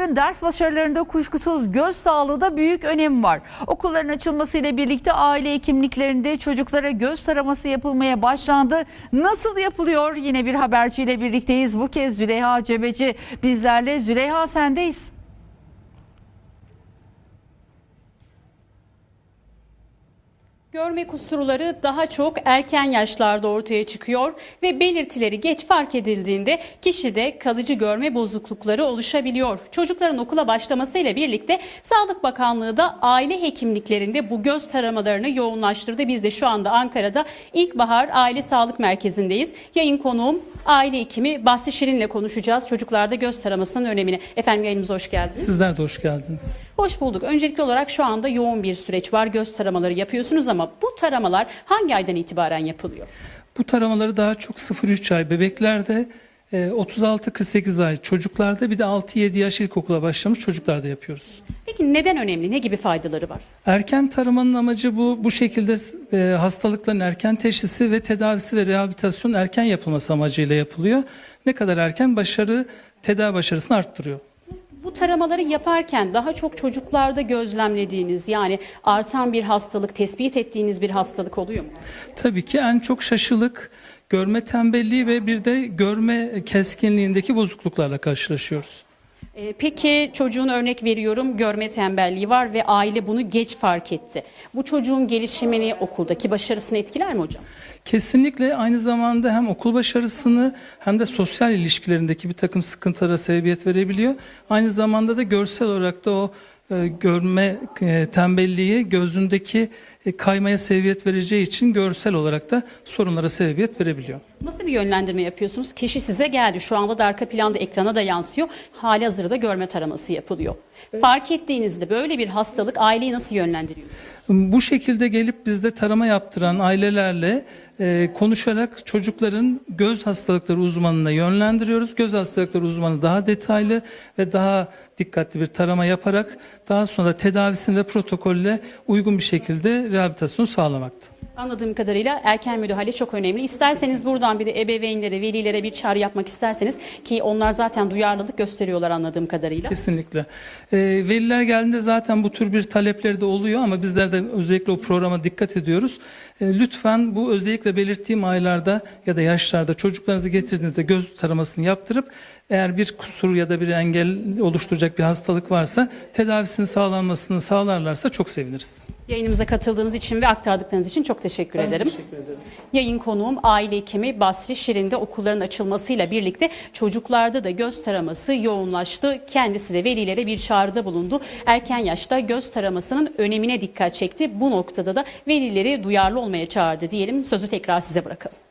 Çocukların ders başarılarında kuşkusuz göz sağlığı da büyük önem var. Okulların açılmasıyla birlikte aile hekimliklerinde çocuklara göz taraması yapılmaya başlandı. Nasıl yapılıyor? Yine bir haberciyle birlikteyiz. Bu kez Züleyha Cebeci bizlerle. Züleyha sendeyiz. Görme kusurları daha çok erken yaşlarda ortaya çıkıyor ve belirtileri geç fark edildiğinde kişide kalıcı görme bozuklukları oluşabiliyor. Çocukların okula başlamasıyla birlikte Sağlık Bakanlığı da aile hekimliklerinde bu göz taramalarını yoğunlaştırdı. Biz de şu anda Ankara'da İlkbahar Aile Sağlık Merkezi'ndeyiz. Yayın konuğum aile hekimi Basri Şirin'le konuşacağız. Çocuklarda göz taramasının önemini. Efendim yayınımıza hoş geldiniz. Sizler de hoş geldiniz. Hoş bulduk. Öncelikli olarak şu anda yoğun bir süreç var. Göz taramaları yapıyorsunuz ama bu taramalar hangi aydan itibaren yapılıyor? Bu taramaları daha çok 0-3 ay bebeklerde, e, 36-48 ay çocuklarda bir de 6-7 yaş ilkokula başlamış çocuklarda yapıyoruz. Peki neden önemli? Ne gibi faydaları var? Erken taramanın amacı bu bu şekilde e, hastalıkların erken teşhisi ve tedavisi ve rehabilitasyon erken yapılması amacıyla yapılıyor. Ne kadar erken başarı tedavi başarısını arttırıyor. Bu taramaları yaparken daha çok çocuklarda gözlemlediğiniz yani artan bir hastalık, tespit ettiğiniz bir hastalık oluyor mu? Tabii ki en çok şaşılık, görme tembelliği ve bir de görme keskinliğindeki bozukluklarla karşılaşıyoruz. Ee, Peki çocuğun örnek veriyorum görme tembelliği var ve aile bunu geç fark etti. Bu çocuğun gelişimini, okuldaki başarısını etkiler mi hocam? Kesinlikle aynı zamanda hem okul başarısını hem de sosyal ilişkilerindeki bir takım sıkıntılara sebebiyet verebiliyor. Aynı zamanda da görsel olarak da o e, görme e, tembelliği gözündeki kaymaya sebebiyet vereceği için görsel olarak da sorunlara sebebiyet verebiliyor. Nasıl bir yönlendirme yapıyorsunuz? Kişi size geldi. Şu anda da arka planda ekrana da yansıyor. Hali hazırda görme taraması yapılıyor. Fark ettiğinizde böyle bir hastalık aileyi nasıl yönlendiriyorsunuz? Bu şekilde gelip bizde tarama yaptıran ailelerle e, konuşarak çocukların göz hastalıkları uzmanına yönlendiriyoruz. Göz hastalıkları uzmanı daha detaylı ve daha dikkatli bir tarama yaparak daha sonra tedavisini ve protokolle uygun bir şekilde rehabilitasyon sağlamakta. Anladığım kadarıyla erken müdahale çok önemli. İsterseniz buradan bir de ebeveynlere, velilere bir çağrı yapmak isterseniz ki onlar zaten duyarlılık gösteriyorlar anladığım kadarıyla. Kesinlikle. E, veliler geldiğinde zaten bu tür bir talepleri de oluyor ama bizler de özellikle o programa dikkat ediyoruz. E, lütfen bu özellikle belirttiğim aylarda ya da yaşlarda çocuklarınızı getirdiğinizde göz taramasını yaptırıp eğer bir kusur ya da bir engel oluşturacak bir hastalık varsa tedavisinin sağlanmasını sağlarlarsa çok seviniriz. Yayınımıza katıldığınız için ve aktardıklarınız için çok teşekkür ederim. Yayın konuğum aile hekimi Basri Şirin'de okulların açılmasıyla birlikte çocuklarda da göz taraması yoğunlaştı. Kendisi de velilere bir çağrıda bulundu. Erken yaşta göz taramasının önemine dikkat çekti. Bu noktada da velileri duyarlı olmaya çağırdı diyelim. Sözü tekrar size bırakalım.